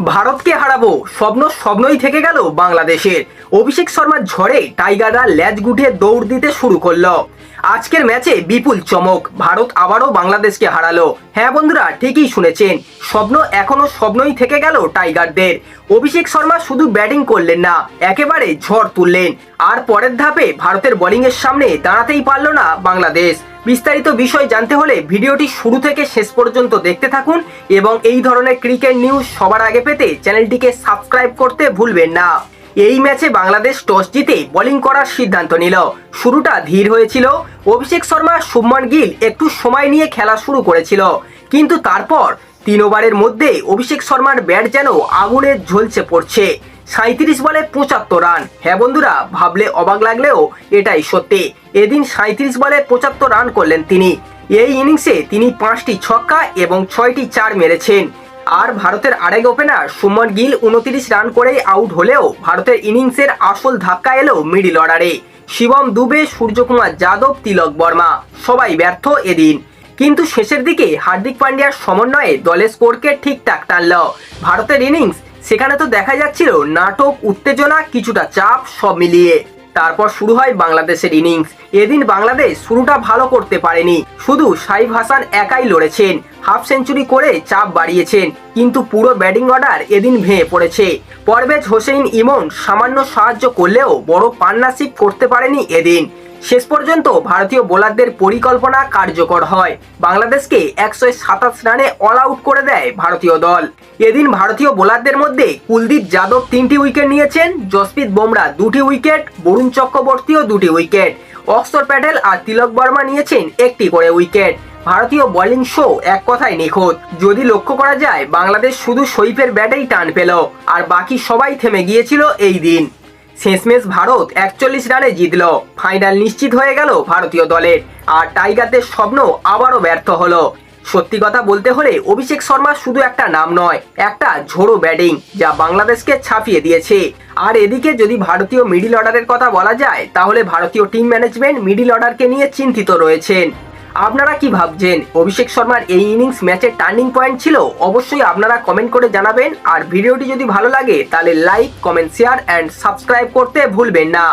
ভারতকে হারাবো, স্বপ্ন স্বপ্নই থেকে গেল বাংলাদেশের। অভিষেক শর্মার ঝড়ে টাইগাররা ল্যাজ গুটিয়ে দৌড় দিতে শুরু করল। আজকের ম্যাচে বিপুল চমক, ভারত আবারও বাংলাদেশকে হারালো। হ্যাঁ বন্ধুরা, ঠিকই শুনেছেন, স্বপ্ন এখনও স্বপ্নই থেকে গেল টাইগারদের। অভিষেক শর্মা শুধু ব্যাটিং করলেন না, একেবারে ঝড় তুললেন। আর পরের ধাপে ভারতের বোলিংয়ের সামনে দাঁড়াতেই পারল না বাংলাদেশ। বিস্তারিত বিষয় জানতে হলে ভিডিওটি শুরু থেকে শেষ পর্যন্ত দেখতে থাকুন এবং এই ধরনের ক্রিকেট নিউজ সবার আগে পেতে চ্যানেলটিকে সাবস্ক্রাইব করতে ভুলবেন না। এই ম্যাচে বাংলাদেশ টস জিতে বোলিং করার সিদ্ধান্ত নিল। শুরুটা ধীর হয়েছিল। অভিষেক শর্মা, শুভমান গিল একটু সময় নিয়ে খেলা শুরু করেছিল। কিন্তু তারপর তিন ওভারের মধ্যে অভিষেক শর্মার ব্যাট যেন আগুনে ঝলছে পড়ছে। সাঁত্রিশ বলে পঁচাত্তর রান। হ্যাঁ বন্ধুরা, ভাবলে অবাক লাগলেও এটাই সত্যি। এদিন সাঁত্রিশ বলে পঁচাত্তর রান করলেন তিনি। এই ইনিংসে তিনি পাঁচটি ছক্কা এবং ছয়টি চার মেরেছেন। আর ভারতের আরেক ওপেনার সুমন গিল উনত্রিশ রান করেই আউট হলেও ভারতের ইনিংসের আসল ধাক্কা এলো মিডিল অর্ডারে। শিবম দুবে, সূর্যকুমার যাদব, তিলক বর্মা, সবাই ব্যর্থ এদিন। কিন্তু শেষের দিকে হার্দিক পান্ডিয়ার সমন্বয়ে দলের স্কোরকে ঠিকঠাক টানল। ভারতের ইনিংস সেখানে তো দেখা যাচ্ছিল নাটক, উত্তেজনা, কিছুটা চাপ, সব মিলিয়ে। তারপর শুরু হয় বাংলাদেশের ইনিংস। এদিন বাংলাদেশ শুরুটা ভালো করতে পারেনি। শুধু সাইফ হাসান একাই লড়েছেন। হাফ সেঞ্চুরি করে চাপ বাড়িয়েছেন। কিন্তু পুরো ব্যাটিং অর্ডার এদিন ভেঙে পড়েছে। পরভেজ হোসেন ইমন সামান্য সাহায্য করলেও বড় পার্টনারশিপ করতে পারেনি এদিন। শেষ পর্যন্ত ভারতীয় বোলারদের পরিকল্পনা কার্যকর হয়। বাংলাদেশকে একশো সাতাশ রানে অল আউট করে দেয় ভারতীয় দল। এদিন ভারতীয় বোলারদের মধ্যে কুলদীপ যাদব তিনটি উইকেট নিয়েছেন জসপ্রীত বুমরা দুটি উইকেট বরুণ চক্রবর্তীও দুটি উইকেট অক্সর প্যাটেল আর তিলক বর্মা নিয়েছেন একটি করে উইকেট ভারতীয় বোলিং শো এক কথায় নিখুঁত। যদি লক্ষ্য করা যায়, বাংলাদেশ শুধু সৈফের ব্যাটেই টান পেল, আর বাকি সবাই থেমে গিয়েছিল এই দিন। শেষমেশ ভারত একচল্লিশ রানে জিতল। ফাইনাল নিশ্চিত হয়ে গেল ভারতীয় দলের। আর টাইগারদের স্বপ্ন আবারও ব্যর্থ হলো। সত্যি কথা বলতে হলে অভিষেক শর্মা শুধু একটা নাম নয়, একটা ঝোড়ো ব্যাটিং, যা বাংলাদেশকে ছাপিয়ে দিয়েছে। আর এদিকে যদি ভারতীয় মিডিল অর্ডারের কথা বলা যায়, তাহলে ভারতীয় টিম ম্যানেজমেন্ট মিডিল অর্ডারকে নিয়ে চিন্তিত রয়েছেন। আপনারা কি ভাবছেন? অভিষেক শর্মার এই ইনিংস ম্যাচের টার্নিং পয়েন্ট ছিল? অবশ্যই আপনারা কমেন্ট করে জানাবেন। আর ভিডিওটি যদি ভালো লাগে, তাহলে like, comment, share and subscribe করতে ভুলবেন না।